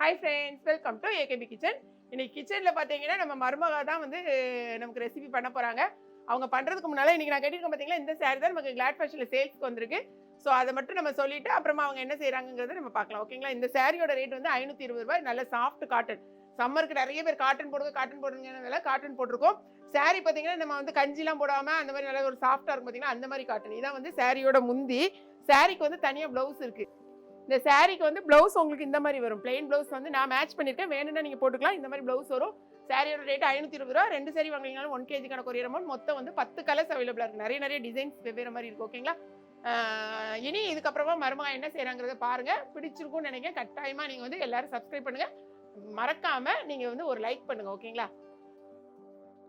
Hi friends welcome to AKP kitchen இன்னைக்கு கிச்சனில் பார்த்தீங்கன்னா நம்ம மருமகா தான் வந்து நமக்கு ரெசிபி பண்ண போகிறாங்க அவங்க பண்ணுறதுக்கு முன்னால் இன்றைக்கி நான் கேட்டிருக்கேன் பார்த்தீங்களா இந்த saree தான் நமக்கு கிளாட் ஃபேஷனில் சேல்ஸ்க்கு வந்திருக்கு. ஸோ அதை மட்டும் நம்ம சொல்லிவிட்டு அப்புறமா அவங்க என்ன செய்கிறாங்கிறத நம்ம பார்க்கலாம் ஓகேங்களா இந்த சாரியோட ரேட் வந்து ஐநூற்றி இருபது ரூபாய் நல்ல சாஃப்ட் காட்டன் சம்மருக்கு நிறைய பேர் காட்டன் போடுங்க காட்டன் போடுங்க காட்டன் போட்டிருக்கோம். சாரி பார்த்தீங்கன்னா நம்ம வந்து கஞ்சிலாம் போடாமல் அந்த மாதிரி நல்ல ஒரு சாஃப்டாக இருக்கும் பார்த்தீங்கன்னா அந்த மாதிரி காட்டன் இதான் வந்து சாரியோட முந்தி. சாரிக்கு வந்து தனியாக ப்ளவுஸ் இருக்குது இந்த சாரீக்கு வந்து ப்ளவுஸ் உங்களுக்கு இந்த மாதிரி வரும். பிளெயின் ப்ளவுஸ் வந்து நான் மேட்ச் பண்ணியிருக்கேன். வேணும்னா நீங்கள் போட்டுக்கலாம். இந்த மாதிரி ப்ளவுஸ் வரும். சாரியோட ரேட் ஐநூற்றி இருபது ரூபா. ரெண்டு சாரி வாங்கினீங்கனாலும் ஒன் கேஜிக்கான ஒரு அமௌண்ட் மொத்தம் வந்து பத்து கலர்ஸ் அவைலபிளாக இருக்குது நிறைய நிறைய டிசைன்ஸ் வெவ்வேறு மாதிரி இருக்குது ஓகேங்களா இனி இதுக்கப்புறமா மருமகா என்ன செய்கிறாங்கிறத பாருங்கள் பிடிச்சிருக்கும்னு நினைக்கிறேன். கட்டாயமாக நீங்கள் வந்து எல்லோரும் சப்ஸ்கிரைப் பண்ணுங்கள் மறக்காமல் நீங்கள் வந்து ஒரு லைக் பண்ணுங்கள் ஓகேங்களா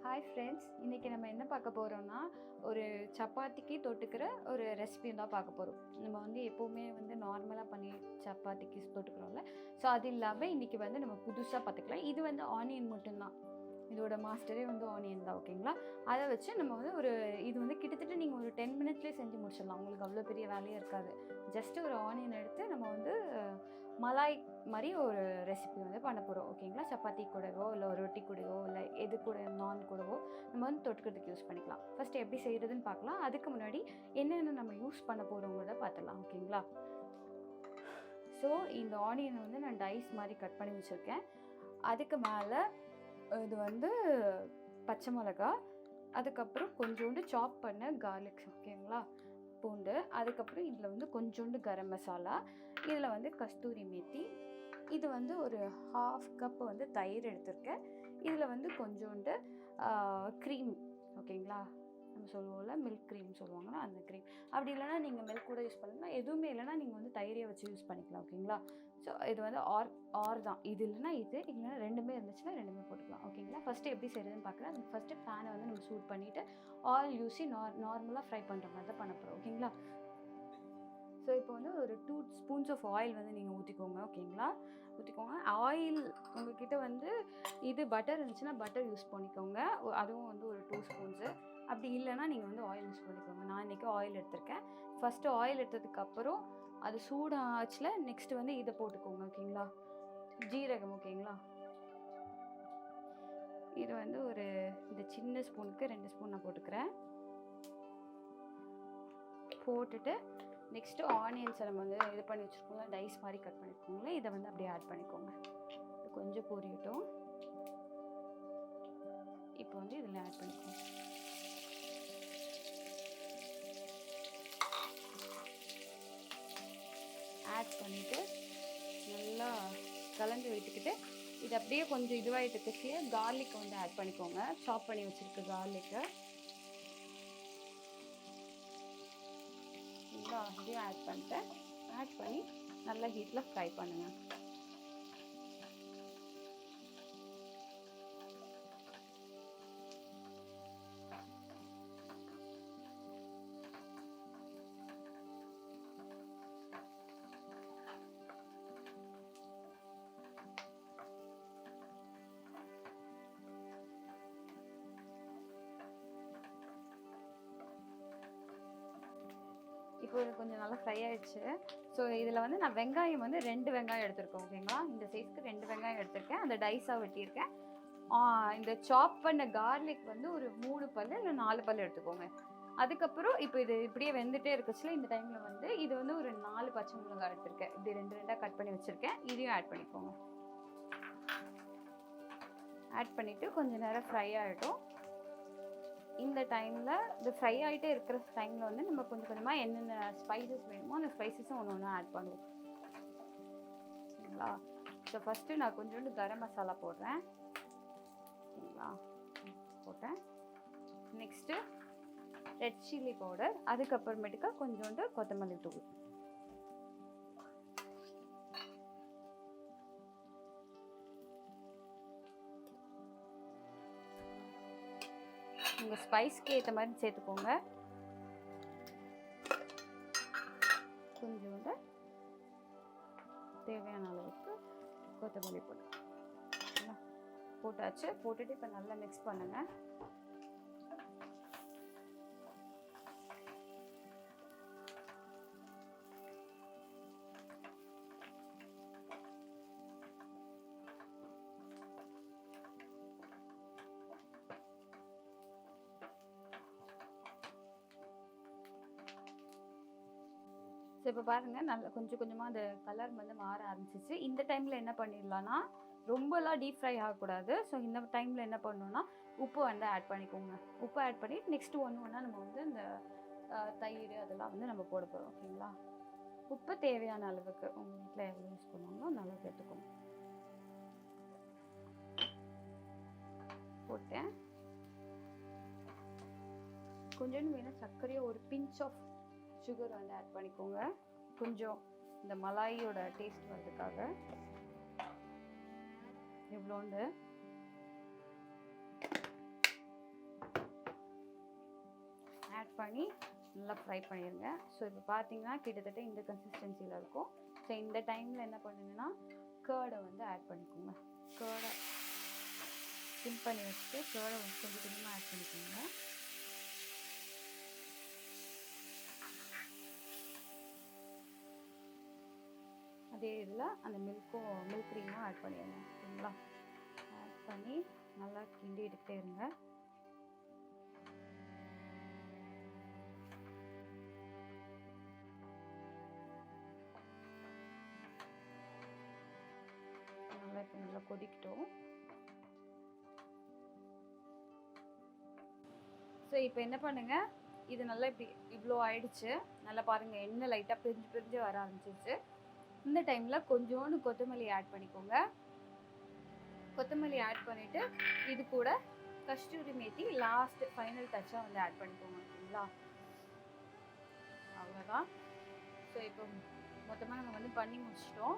ஹாய் ஃப்ரெண்ட்ஸ் இன்றைக்கி நம்ம என்ன பார்க்க போகிறோம்னா ஒரு சப்பாத்திக்கு தொட்டுக்கிற ஒரு ரெசிபி தான் பார்க்க போகிறோம் நம்ம வந்து எப்போவுமே வந்து நார்மலாக பண்ணி சப்பாத்திக்கு தொட்டுக்கிறோம்ல. ஸோ அது இல்லாமல் இன்றைக்கி வந்து நம்ம புதுசாக பார்த்துக்கலாம். இது வந்து ஆனியன் மட்டும்தான். இதோட மாஸ்டரே வந்து ஆனியன் தான் ஓகேங்களா அதை வச்சு நம்ம வந்து ஒரு இது வந்து கிட்டத்தட்ட நீங்கள் ஒரு டென் மினிட்ஸ்லேயே செஞ்சு முடிச்சிடலாம். உங்களுக்கு அவ்வளோ பெரிய வேலையாக இருக்காது. ஜஸ்ட்டு ஒரு ஆனியன் எடுத்து நம்ம வந்து மலாய் மாதிரி ஒரு ரெசிபி வந்து பண்ண போகிறோம் ஓகேங்களா சப்பாத்தி கூடவோ இல்லை ரொட்டி கூடவோ இல்லை எது கூட நான் கூடவோ நம்ம வந்து தொட்டுக்கிறதுக்கு யூஸ் பண்ணிக்கலாம். ஃபர்ஸ்ட் எப்படி செய்கிறதுன்னு பார்க்கலாம். அதுக்கு முன்னாடி என்னென்ன நம்ம யூஸ் பண்ண போகிறோங்கிறத பார்த்துடலாம் ஓகேங்களா ஸோ இந்த ஆனியனை வந்து நான் டைஸ் மாதிரி கட் பண்ணி வச்சுருக்கேன். அதுக்கு மேலே இது வந்து பச்சை மிளகா அதுக்கப்புறம் கொஞ்சோண்டு சாப் பண்ண கார்லிக்ஸ் ஓகேங்களா பூண்டு அதுக்கப்புறம் இதில் வந்து கொஞ்சோண்டு கரம் மசாலா இதில் வந்து கஸ்தூரி மேத்தி இது வந்து ஒரு ஹாஃப் கப் வந்து தயிர் எடுத்திருக்கேன். இதில் வந்து கொஞ்சோண்டு க்ரீம் ஓகேங்களா? நம்ம சொல்லுவோம்ல மில்க் க்ரீம் சொல்லுவாங்கன்னா அந்த க்ரீம் அப்படி இல்லைனா நீங்கள் மில்க் கூட யூஸ் பண்ணலாம். எதுவுமே இல்லைனா நீங்கள் வந்து தயிரே வச்சு யூஸ் பண்ணிக்கலாம் ஓகேங்களா? ஸோ இது வந்து ஆர் ஆர் தான். இது இல்லைனா இது இல்லைனா ரெண்டுமே இருந்துச்சுன்னா ரெண்டுமே போட்டுக்கலாம். ஓகேங்களா ஃபஸ்ட்டு எப்படி செய்கிறதுன்னு பார்க்கலாம். ஃபஸ்ட்டு பேனை வந்து நம்ம சூட் பண்ணிவிட்டு ஆயில் யூஸி நார் நார்மலாக ஃப்ரை பண்ணுற மாதிரி தான் பண்ண போகிறோம் ஓகேங்களா ஸோ இப்போ வந்து ஒரு டூ ஸ்பூன்ஸ் ஆஃப் ஆயில் வந்து நீங்கள் ஊற்றிக்கோங்க ஓகேங்களா ஊற்றிக்கோங்க ஆயில் உங்ககிட்ட வந்து இது பட்டர் இருந்துச்சுன்னா பட்டர் யூஸ் பண்ணிக்கோங்க. அதுவும் வந்து ஒரு டூ ஸ்பூன்ஸு அப்படி இல்லைன்னா நீங்கள் வந்து ஆயில் யூஸ் பண்ணிக்கோங்க. நான் இன்றைக்கி ஆயில் எடுத்திருக்கேன். ஃபஸ்ட்டு ஆயில் எடுத்ததுக்கப்புறம் அது சூடாச்சில் நெக்ஸ்ட் வந்து இதை போட்டுக்கோங்க ஓகேங்களா? ஜீரகம் ஓகேங்களா? இது வந்து ஒரு இந்த சின்ன ஸ்பூனுக்கு ரெண்டு ஸ்பூன் நான் போட்டுக்கிறேன். போட்டுட்டு நெக்ஸ்ட்டு ஆனியன்ஸை நம்ம வந்து இது பண்ணி வச்சுருக்கோங்களா டைஸ் மாதிரி கட் பண்ணியிருக்கோங்களே இதை வந்து அப்படியே ஆட் பண்ணிக்கோங்க. இது கொஞ்சம் பொரியட்டும். இப்போ வந்து இதில் ஆட் பண்ணிக்கோங்க. ஆட் பண்ணிவிட்டு நல்லா கலந்து விட்டுக்கிட்டு இது அப்படியே கொஞ்சம் இதுவாகிட்டு கசிய கார்லிக் வந்து ஆட் பண்ணிக்கோங்க. சாப் பண்ணி வச்சுருக்க கார்லிக்கை நல்லா அப்படியே ஆட் பண்ணிட்டேன். ஆட் பண்ணி நல்லா ஹீட்டில் ஃப்ரை பண்ணுங்கள் இப்போ கொஞ்சம் நல்லா ஃப்ரை ஆயிடுச்சு. ஸோ இதில் வந்து நான் வெங்காயம் வந்து ரெண்டு வெங்காயம் எடுத்திருக்கேன் ஓகேங்களா இந்த சைஸ்க்கு ரெண்டு வெங்காயம் எடுத்திருக்கேன். அந்த டைஸாக வெட்டியிருக்கேன். இந்த சாப் பண்ண கார்லிக் வந்து ஒரு மூணு பல் இல்லை நாலு பல் எடுத்துக்கோங்க. அதுக்கப்புறம் இப்போ இது இப்படியே வெந்துட்டே இருக்குச்சுல இந்த டைமில் வந்து இது வந்து ஒரு நாலு பச்சை மிளகாய் எடுத்திருக்கேன். இப்படி ரெண்டு ரெண்டாக கட் பண்ணி வச்சுருக்கேன். இதையும் ஆட் பண்ணிக்கோங்க. ஆட் பண்ணிவிட்டு கொஞ்சம் நேரம் ஃப்ரை ஆகிட்டும். இந்த டைமில் இது ஃப்ரை ஆகிட்டே இருக்கிற டைமில் வந்து நம்ம கொஞ்சம் கொஞ்சமாக என்னென்ன ஸ்பைசஸ் வேணுமோ அந்த ஸ்பைசஸும் ஒன்று ஒன்று ஆட் பண்ணுவோம். சரிங்களா? ஸோ ஃபஸ்ட்டு நான் கொஞ்சோண்டு கரம் மசாலா போடுறேன். சரிங்களா? போட்டேன். நெக்ஸ்ட்டு ரெட் சில்லி பவுடர் அதுக்கப்புறமேட்டுக்கா கொஞ்சோண்டு கொத்தமல்லி தூள். உங்கள் ஸ்பைஸ்க்கு ஏற்ற மாதிரி சேர்த்துக்கோங்க. கொஞ்சோண்டு தேவையான அளவுக்கு கொத்தமல்லி போட்டு போட்டாச்சு. போட்டுட்டு இப்போ நல்லா மிக்ஸ் பண்ணுங்கள் ஸோ இப்போ பாருங்கள் நல்ல கொஞ்சம் கொஞ்சமாக அந்த கலர் வந்து மாற ஆரம்பிச்சிச்சு. இந்த டைமில் என்ன பண்ணிடலாம்னா ரொம்பலாம் டீப் ஃப்ரை ஆகக்கூடாது. ஸோ இந்த டைமில் என்ன பண்ணணும்னா உப்பு வந்து ஆட் பண்ணிக்கோங்க. உப்பு ஆட் பண்ணி நெக்ஸ்ட் ஒன்று ஒன்றா நம்ம வந்து இந்த தயிர் அதெல்லாம் வந்து நம்ம போட போகிறோம் ஓகேங்களா? உப்பு தேவையான அளவுக்கு. உங்கள் வீட்டில் எவ்வளோ யூஸ் பண்ணுவாங்களோ அந்த அளவுக்கு எடுத்துக்கோங்க. போட்டேன். கொஞ்சோண்டு வேணால் சர்க்கரையை ஒரு பிஞ்ச் ஆஃப் சுகர் வந்து ஆட் பண்ணிக்கோங்க. கொஞ்சம் இந்த மலாயோட டேஸ்ட் வர்றதுக்காக. இவ்வளோண்டு. ஆட் பண்ணி நல்லா ஃப்ரை பண்ணிடுங்க ஸோ இப்போ பார்த்தீங்கன்னா கிட்டத்தட்ட இந்த கன்சிஸ்டன்சியில் இருக்கும். ஸோ இந்த டைமில் என்ன பண்ணுங்கன்னா கேர்டை வந்து ஆட் பண்ணிக்கோங்க. கேர்டை சிம் பண்ணி வச்சுட்டு கேர்டை கொஞ்சம் கொஞ்சமாக ஆட் பண்ணிக்கோங்க. அதே இதில் அந்த மில்க்கும் மில்க் க்ரீமும் ஆட் பண்ணிடுங்க ஓகேங்களா ஆட் பண்ணி நல்லா கிண்டி எடுத்துட்டே இருங்க. நல்லா இப்போ நல்லா கொதிக்கிட்டோம். ஸோ இப்போ என்ன பண்ணுங்கள் இது நல்லா இப்படி இவ்வளோ ஆயிடுச்சு. நல்லா பாருங்க எண்ணெய் லைட்டாக பிரிஞ்சு பிரிஞ்சு வர ஆரம்பிச்சிருச்சு. இந்த டைமில் கொஞ்சோண்டு கொத்தமல்லி ஆட் பண்ணிக்கோங்க. கொத்தமல்லி ஆட் பண்ணிவிட்டு இது கூட கஸ்தூரி மேத்தி லாஸ்ட் ஃபைனல் டச்சாக வந்து ஆட் பண்ணிக்கோங்க ஓகேங்களா? அவ்வளோதான் ஸோ இப்போ மொத்தமாக நம்ம வந்து பண்ணி முடிச்சிட்டோம்.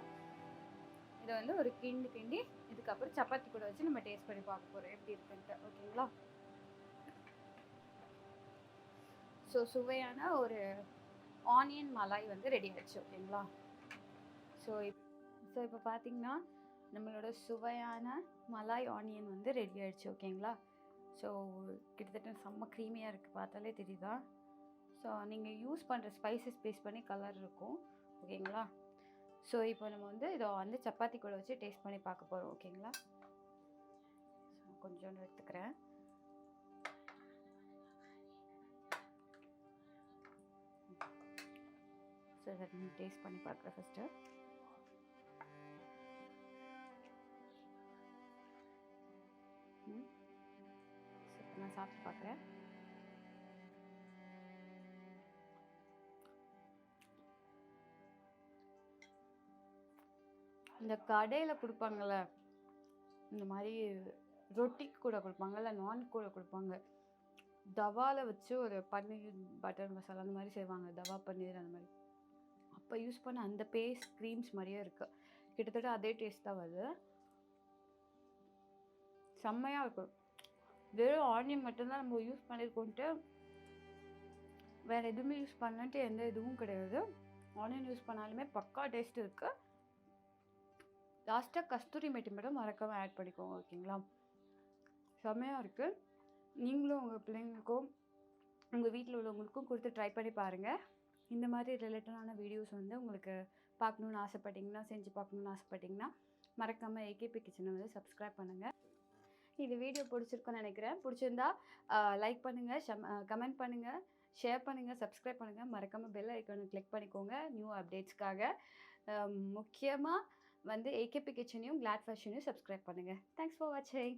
இதை வந்து ஒரு கிண்டு கிண்டி இதுக்கப்புறம் சப்பாத்தி கூட வச்சு நம்ம டேஸ்ட் பண்ணி பார்க்க போகிறோம் எப்படி இருக்குன்ட்டு ஓகேங்களா? ஸோ சுவையான ஒரு ஆனியன் மலாய் வந்து ரெடி ஆயிடுச்சு ஓகேங்களா? ஸோ ஸோ இப்போ பார்த்தீங்கன்னா நம்மளோட சுவையான மலாய் ஆனியன் வந்து ரெடி ஆகிடுச்சு ஓகேங்களா ஸோ கிட்டத்தட்ட செம்ம க்ரீமியாக இருக்குது பார்த்தாலே தெரியுதா? ஸோ நீங்கள் யூஸ் பண்ணுற ஸ்பைசஸ் பேஸ் பண்ணி கலர் இருக்கும் ஓகேங்களா ஸோ இப்போ நம்ம வந்து இதை வந்து சப்பாத்தி கூட வச்சு டேஸ்ட் பண்ணி பார்க்க போகிறோம் ஓகேங்களா ஸோ கொஞ்சோண்டு எடுத்துக்கிறேன். ஸோ இதை டேஸ்ட் பண்ணி பார்க்குறேன் ஃபஸ்ட்டு சாப்பிட்டு பார்க்குறேன் இந்த கடையில் கொடுப்பாங்கள்ல இந்த மாதிரி ரொட்டிக்கு கூட கொடுப்பாங்கல்ல நான் கூட கொடுப்பாங்க. தவாவில் வச்சு ஒரு பன்னீர் பட்டர் மசாலா அந்த மாதிரி செய்வாங்க. தவா பன்னீர் அந்த மாதிரி. அப்போ யூஸ் பண்ண அந்த பேஸ்ட் க்ரீம்ஸ் மாதிரியே இருக்கு. கிட்டத்தட்ட அதே டேஸ்ட் தான் வருது. செம்மையாக இருக்கும். வெறும் ஆனியன் மட்டும்தான் நம்ம யூஸ் பண்ணியிருக்கோன்ட்டு வேறு எதுவுமே யூஸ் பண்ணலன்ட்டு எந்த இதுவும் கிடையாது. ஆனியன் யூஸ் பண்ணாலுமே பக்கா டேஸ்ட் இருக்குது லாஸ்ட்டாக கஸ்தூரி மேட்டி மட்டும் மறக்காமல் ஆட் பண்ணிக்கோங்க ஓகேங்களா செம்மையாக இருக்குது நீங்களும் உங்கள் பிள்ளைங்களுக்கும் உங்கள் வீட்டில் உள்ளவங்களுக்கும் கொடுத்து ட்ரை பண்ணி பாருங்கள் இந்த மாதிரி ரிலேட்டடான வீடியோஸ் வந்து உங்களுக்கு பார்க்கணுன்னு ஆசைப்பட்டீங்கன்னா செஞ்சு பார்க்கணுன்னு ஆசைப்பட்டீங்கன்னா மறக்காமல் ஏகேபி கிச்சனை வந்து சப்ஸ்கிரைப் பண்ணுங்கள் இது வீடியோ பிடிச்சிருக்குன்னு நினைக்கிறேன். பிடிச்சிருந்தா லைக் பண்ணுங்கள் கமெண்ட் பண்ணுங்கள் ஷேர் பண்ணுங்கள் சப்ஸ்கிரைப் பண்ணுங்கள் மறக்காமல் பெல் ஐக்கானை கிளிக் பண்ணிக்கோங்க நியூ அப்டேட்ஸ்க்காக முக்கியமாக வந்து ஏகேபி கிச்சனையும் கிளாட் ஃபேஷனையும் சப்ஸ்கிரைப் பண்ணுங்கள் தேங்க்ஸ் ஃபார் வாட்சிங்